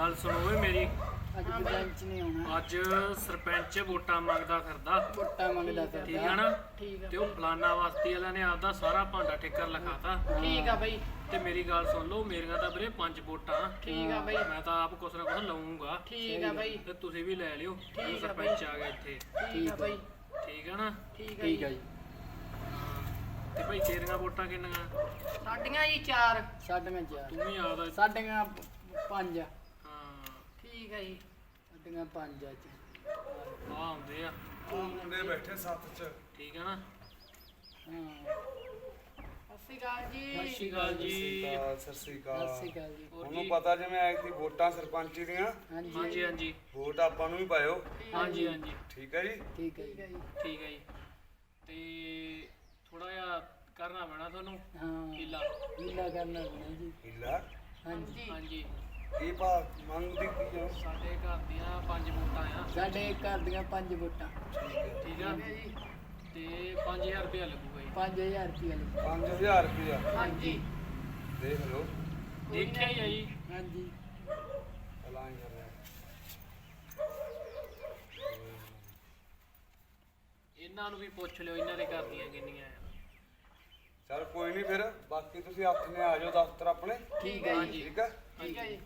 ਗੱਲ ਸੁਣੋ ਓਏ ਮੇਰੀ। ਅੱਜ ਸਰਪੰਚ ਨਹੀਂ ਆਉਣਾ। ਅੱਜ ਸਰਪੰਚ ਵੋਟਾਂ ਮੰਗਦਾ ਫਿਰਦਾ। ਵੋਟਾਂ ਮੰਗਦਾ ਫਿਰਦਾ। ਠੀਕ ਆ ਨਾ? ਠੀਕ ਆ। ਤੇ ਉਹ ਫਲਾਨਾ ਵਾਸਤੀ ਵਾਲਿਆਂ ਨੇ ਆਪਦਾ ਸਾਰਾ ਭਾਂਡਾ ਠੇਕਰ ਲਿਖਾਤਾ। ਠੀਕ ਆ ਬਈ। ਤੇ ਮੇਰੀ ਗੱਲ ਸੁਣ ਲਓ ਮੇਰੀਆਂ ਤਾਂ ਵੀਰੇ ਪੰਜ ਵੋਟਾਂ। ਠੀਕ ਆ ਬਈ। ਮੈਂ ਤਾਂ ਆਪ ਕੁਛ ਨਾ ਕੁਛ ਲਾਉਂਗਾ ਠੀਕ ਆ ਬਈ। ਤੇ ਤੁਸੀਂ ਵੀ ਲੈ ਲਿਓ। ਠੀਕ ਆ ਸਰਪੰਚ ਆ ਗਿਆ ਇੱਥੇ। ਠੀਕ ਆ ਬਈ। ਠੀਕ ਆ ਨਾ? ਠੀਕ ਆ ਠੀਕ ਆ ਜੀ। ਜੀ। ਤੇ ਭਾਈ ਤੇਰੀਆਂ ਵੋਟਾਂ ਕਿੰਨੀਆਂ? ਸਾਡੀਆਂ ਜੀ ਚਾਰ। ਸਾਡੀਆਂ ਚਾਰ। ਤੂੰ ਵੀ ਆਦਾ ਸਾਡੀਆਂ ਪੰਜ। ਹਾਂ ਠੀਕ ਆ ਜੀ। ਸਾਡੀਆਂ ਪੰਜ ਆ ਜੀ। ਆ ਹੁੰਦੇ ਆ। ਉਹ ਮੁੰਡੇ ਬੈਠੇ ਸੱਤ ਚ। ਠੀਕ ਆ ਨਾ। ਹਾਂ। ਸਤਿ ਸ਼੍ਰੀ ਅਕਾਲ ਸਤਿ ਜੀ ਸ਼੍ਰੀ ਅਕਾਲ ਜੀ। ਸਤਿ ਸ੍ਰੀ ਸਤਿ ਅਕਾਲ ਸ਼੍ਰੀ ਅਕਾਲ ਜੀ। ਹੋਰ ਉਹਨੂੰ ਜੀ। ਪਤਾ ਜਿਵੇਂ ਦੀ ਵੋਟਾਂ ਸਰਪੰਚੀ ਦੀਆਂ। ਹਾਂਜੀ। ਹਾਂਜੀ ਹਾਂਜੀ। ਵੋਟ ਆਪਾਂ ਨੂੰ ਵੀ ਪਾਇਓ। ਹਾਂਜੀ ਹਾਂਜੀ। ਠੀਕ ਹੈ ਜੀ? ਠੀਕ ਹੈ ਠੀਕ ਆ ਜੀ। ਜੀ ਠੀਕ ਹੈ ਜੀ। ਤੇ ਥੋੜਾ ਜਿਹਾ ਕਰਨਾ ਪੈਣਾ ਤੁਹਾਨੂੰ। ਹਾਂ। ਹੀਲਾ। ਹੀਲਾ ਕਰਨਾ ਪੈਣਾ ਜੀ। ਹੀਲਾ? ਹਾਂਜੀ। ਹਾਂਜੀ। ਕੀ ਭਾ ਮੰਗਦੀ ਕੀ ਆ? ਸਾਡੇ ਘਰ ਦੀਆਂ ਪੰਜ ਵੋਟਾਂ ਆ। ਸਾਡੇ ਘਰ ਦੀਆਂ ਪੰਜ ਵੋਟਾਂ। ਠੀਕ ਆ ਜੀ? ਤੇ 5000 ਰੁਪਇਆ ਲੱਗੂਗਾ ਜੀ। 5000 ਰੁਪਏ ਲਈ 5000 ਰੁਪਇਆ? ਹਾਂਜੀ। ਦੇਖ ਲਓ। ਦੇਖਿਆ ਹੀ ਆ ਜੀ। ਹਾਂਜੀ। ਅਲਾਈ ਕਰ ਰਿਹਾ। ਇਹਨਾਂ ਨੂੰ ਵੀ ਪੁੱਛ ਲਿਓ ਇਹਨਾਂ ਦੇ ਘਰ ਦੀਆਂ ਕਿੰਨੀਆਂ ਆ। ਚਲ ਕੋਈ ਨਹੀਂ ਫਿਰ ਬਾਕੀ ਤੁਸੀਂ ਆਪਣੇ ਆ ਜਾਓ ਦਫ਼ਤਰ ਆਪਣੇ। ਠੀਕ ਹੈ ਜੀ। ਹਾਂਜੀ। ਠੀਕ ਹੈ ਠੀਕ ਆ ਜੀ।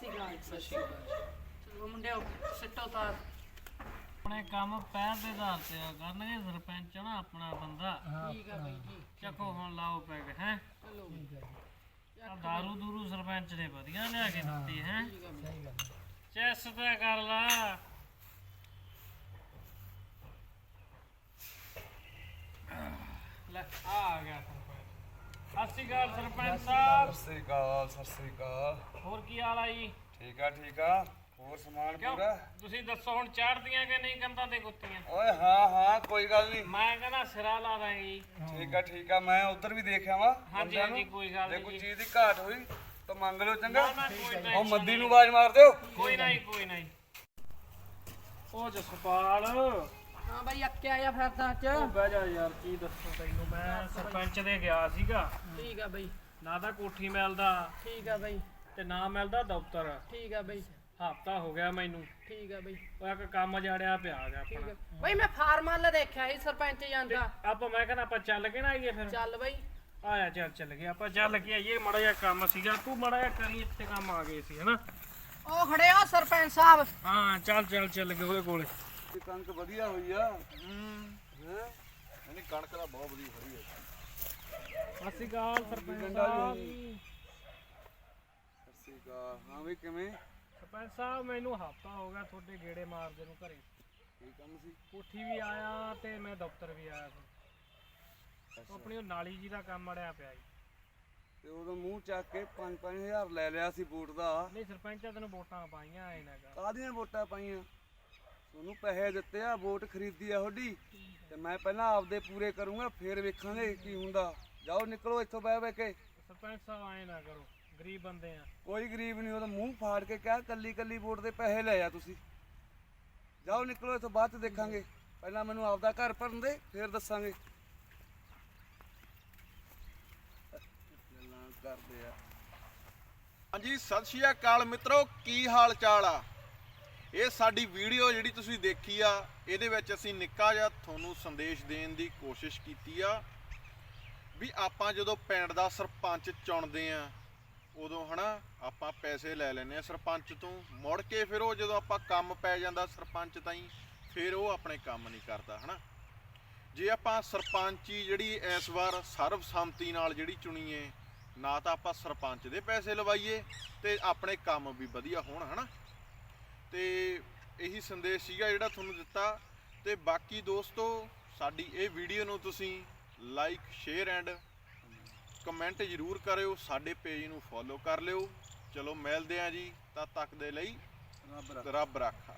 ਸ਼੍ਰੀ ਅਕਾਲ ਸਤਿ ਸ਼੍ਰੀ ਅਕਾਲ ਚਲੋ ਮੁੰਡਿਓ ਸਿੱਟੋ ਤਾਰ। ਆਪਣੇ ਕੰਮ ਪੈਰ ਦੇ ਆਧਾਰ ਤੇ ਆ ਕਰਨਗੇ ਸਰਪੰਚ ਨਾ ਆਪਣਾ ਬੰਦਾ। ਠੀਕ ਆ ਬਈ ਜੀ ਚੱਕੋ ਹੁਣ ਲਾਓ ਪੈਗ ਹੈ? ਚਲੋ ਆ ਦਾਰੂ ਦੂਰੂ ਸਰਪੰਚ ਨੇ ਵਧੀਆ ਲਿਆ ਕੇ ਦਿੱਤੀ ਹੈ? ਠੀਕ ਆ ਬਈ। ਸਹੀ ਗੱਲ ਹੈ। ਚੈਸ ਤਾਂ ਕਰ ਲਾ। ਲੈ ਆ ਆ ਗਿਆ। ਸਤਿ ਸ਼੍ਰੀ ਅਕਾਲ ਸਰਪੰਚ ਸਾਹਿਬ। ਸਤਿ ਸ੍ਰੀ ਅਕਾਲ ਸਤਿ ਸ੍ਰੀ ਅਕਾਲ। ਹੋਰ ਕੀ ਹਾਲ ਆ ਜੀ? ਠੀਕ ਆ ਠੀਕ ਆ। ਹੋਰ ਸਮਾਨ ਕਿਉਂ? ਪੂਰਾ? ਤੁਸੀਂ ਦੱਸੋ ਹੁਣ ਚਾੜਦੀਆਂ ਕਿ ਨਹੀਂ ਕੰਧਾਂ ਤੇ ਕੁੱਤੀਆਂ ਓਏ ਹਾਂ ਹਾਂ ਕੋਈ ਗੱਲ ਨਹੀਂ। ਮੈਂ ਕਹਿੰਦਾ ਸਿਰਾ ਲਾ ਦਾਂਗੇ ਜੀ। ਠੀਕ ਆ ਠੀਕ ਆ ਮੈਂ ਉਧਰ ਵੀ ਦੇਖਿਆ ਵਾ ਹਾਂਜੀ ਹਾਂਜੀ ਕੋਈ ਗੱਲ ਜੇ ਨਹੀਂ ਕੋਈ ਜੀ। ਚੀਜ਼ ਦੀ ਘਾਟ ਹੋਈ ਤਾਂ ਮੰਗ ਲਿਓ ਚੰਗਾ। ਨਾ, ਨਾ, ਕੋਈ ਉਹ tension ਮੱਦੀ ਨੂੰ ਨਹੀਂ। ਆਵਾਜ਼ ਮਾਰ ਦਿਓ। ਕੋਈ ਨਹੀਂ ਕੋਈ ਨਹੀਂ ਉਹ ਜਸਪਾਲ। ਹਾਂ ਬਈ ਅੱਕਿਆ ਆ ਫਿਰਦਾ ਚ ਉਹ ਬਹਿ ਜਾ ਯਾਰ ਕੀ ਦੱਸਾਂ ਤੈਨੂੰ? ਮੈਂ ਸਰਪੰਚ ਦੇ ਗਿਆ ਸੀਗਾ। ਠੀਕ ਆ ਬਈ। ਨਾ ਤਾਂ ਕੋਠੀ ਮਿਲਦਾ ਠੀਕ ਆ ਬਈ। ਤੇ ਨਾ ਮਿਲਦਾ ਦਫ਼ਤਰ। ਠੀਕ ਆ ਬਈ। ਹਫਤਾ ਹੋ ਗਿਆ ਮੈਨੂੰ। ਠੀਕ ਆ ਬਈ। ਉਹ ਇੱਕ ਕੰਮ ਜੜਿਆ ਪਿਆ ਗਿਆ ਠੀਕ ਆਪਣਾ ਆ। ਬਈ ਮੈਂ ਫਾਰਮ ਵੱਲ ਦੇਖਿਆ ਸੀ ਸਰਪੰਚ ਜਾਂਦਾ ਆਪਾਂ ਮੈਂ ਕਹਿੰਦਾ ਆਪਾਂ ਚੱਲ ਕੇ ਨਾ ਆਈਏ ਫਿਰ। ਚੱਲ ਬਈ। ਆਇਆ ਚੱਲ ਚੱਲ ਗਏ ਆਪਾਂ ਚੱਲ ਕੇ ਆਈਏ ਮੜਾ ਜਿਹਾ ਕੰਮ ਸੀਗਾ। ਤੂੰ ਮੜਾ ਜਿਹਾ ਕਰੀ ਇੱਥੇ ਕੰਮ ਆ ਗਏ ਸੀ ਹਨਾ? ਉਹ ਖੜੇ ਆ ਸਰਪੰਚ ਸਾਹਿਬ। ਹਾਂ ਚੱਲ ਚੱਲ ਚੱਲ ਗਏ ਉਹਦੇ ਕੋਲੇ। ਇਹ ਕਣਕ ਵਧੀਆ ਹੋਈ ਆ। ਹੈ। ਨਹੀਂ ਕਣਕ ਦਾ ਬਹੁਤ ਵਧੀਆ ਖੜੀ ਹੈ ਸਤਿ ਸ਼੍ਰੀ ਅਕਾਲ ਸਰਪੰਚ ਵੀ ਸਾਹਿਬ। ਹੋਈ। ਸਤਿ ਸ੍ਰੀ ਅਕਾਲ। ਹਾਂ ਵੀ ਕਿਵੇਂ? ਸਰਪੰਚ ਸਾਹਿਬ ਮੈਨੂੰ ਹਫਤਾ ਹੋ ਗਿਆ ਤੁਹਾਡੇ ਗੇੜੇ ਮਾਰਦੇ ਨੂੰ ਘਰੇ। ਕੀ ਕੰਮ ਸੀ? ਕੋਠੀ ਵੀ ਆਇਆ ਤੇ ਮੈਂ ਦਫ਼ਤਰ ਵੀ ਆਇਆ ਸੀ। ਉਹ ਆਪਣੀ ਉਹ ਨਾਲੀ ਜੀ ਦਾ ਕੰਮ ਅੜਿਆ ਪਿਆ ਜੀ। ਤੇ ਉਦੋਂ ਮੂੰਹ ਚੱਕ ਕੇ 5-5000 ਲੈ ਲਿਆ ਸੀ ਬੂਟ ਦਾ। ਨਹੀਂ ਸਰਪੰਚਾ ਤੈਨੂੰ ਵੋਟਾਂ ਪਾਈਆਂ ਐ ਨਾ ਕਰ ਕਾਹਦੀਆਂ ਵੋਟਾਂ ਪਾਈਆਂ? ਤੁਹਾਨੂੰ ਪੈਸੇ ਦਿੱਤੇ ਆ ਵੋਟ ਖਰੀਦੀ ਆ ਤੁਹਾਡੀ ਤੇ ਮੈਂ ਪਹਿਲਾਂ ਆਪਦੇ ਪੂਰੇ ਕਰੂੰਗਾ ਫਿਰ ਵੇਖਾਂਗੇ ਕੀ ਹੁੰਦਾ। ਜਾਓ ਨਿਕਲੋ ਇੱਥੋਂ ਬਹਿ ਬਹਿ ਕੇ। ਸਰਪੰਚ ਸਾਹਿਬ ਐ ਨਾ ਕਰੋ ਗਰੀਬ ਬੰਦੇ ਆ। ਕੋਈ ਗਰੀਬ ਨਹੀਂ ਉਹਦਾ ਮੂੰਹ ਫਾੜ ਕੇ ਕਿਹਾ ਕੱਲੀ ਕੱਲੀ ਵੋਟ ਦੇ ਪੈਸੇ ਲੈ ਆ ਤੁਸੀਂ। ਜਾਓ ਨਿਕਲੋ ਇੱਥੋਂ ਬਾਅਦ ਚ ਦੇਖਾਂਗੇ। ਪਹਿਲਾਂ ਮੈਨੂੰ ਆਪਦਾ ਘਰ ਭਰਨ ਦੇ ਫਿਰ ਦੱਸਾਂਗੇ। ਗੱਲਾਂ ਕਰਦੇ ਆ ਹਾਂਜੀ ਸਤਿ ਸ਼੍ਰੀ ਅਕਾਲ ਮਿੱਤਰੋ ਕੀ ਹਾਲ ਚਾਲ ਆ? ਇਹ ਸਾਡੀ ਵੀਡੀਓ ਜਿਹੜੀ ਤੁਸੀਂ ਦੇਖੀ ਆ, ਇਹਦੇ ਵਿੱਚ ਅਸੀਂ ਨਿੱਕਾ ਜਿਹਾ ਤੁਹਾਨੂੰ ਸੰਦੇਸ਼ ਦੇਣ ਦੀ ਕੋਸ਼ਿਸ਼ ਕੀਤੀ ਆ ਵੀ ਆਪਾਂ ਜਦੋਂ ਪਿੰਡ ਦਾ ਸਰਪੰਚ ਚੁਣਦੇ ਆ, ਉਦੋਂ ਹਨਾ ਆਪਾਂ ਪੈਸੇ ਲੈ ਲੈਨੇ ਆ ਸਰਪੰਚ ਤੋਂ। ਮੁੜ ਕੇ ਫਿਰ ਉਹ ਜਦੋਂ ਆਪਾਂ ਕੰਮ ਪੈ ਜਾਂਦਾ ਸਰਪੰਚ ਤਾਈਂ, ਫਿਰ ਉਹ ਆਪਣੇ ਕੰਮ ਨਹੀਂ ਕਰਦਾ ਹਨਾ। ਜੇ ਆਪਾਂ ਸਰਪੰਚੀ ਜਿਹੜੀ ਇਸ ਵਾਰ ਸਰਬਸੰਮਤੀ ਨਾਲ ਜਿਹੜੀ ਚੁਣੀਏ, ਨਾ ਤਾਂ ਆਪਾਂ ਸਰਪੰਚ ਦੇ ਪੈਸੇ ਲਵਾਈਏ ਤੇ ਆਪਣੇ ਕੰਮ ਵੀ ਵਧੀਆ ਹੋਣ ਹਨਾ। ਤੇ ਇਹੀ ਸੰਦੇਸ਼ ਸੀਗਾ ਜਿਹੜਾ ਤੁਹਾਨੂੰ ਦਿੱਤਾ। ਤੇ ਬਾਕੀ ਦੋਸਤੋ ਸਾਡੀ ਇਹ ਵੀਡੀਓ ਨੂੰ ਤੁਸੀਂ ਲਾਈਕ ਸ਼ੇਅਰ ਐਂਡ ਕਮੈਂਟ ਜ਼ਰੂਰ ਕਰਿਓ। ਸਾਡੇ ਪੇਜ ਨੂੰ ਫੋਲੋ ਕਰ ਲਿਓ। ਚਲੋ ਮਿਲਦੇ ਆਂ ਜੀ ਤਦ ਤੱਕ ਦੇ ਲਈ ਰੱਬ ਰੱਖਾ। ਰੱਬ ਰਾਖਾ।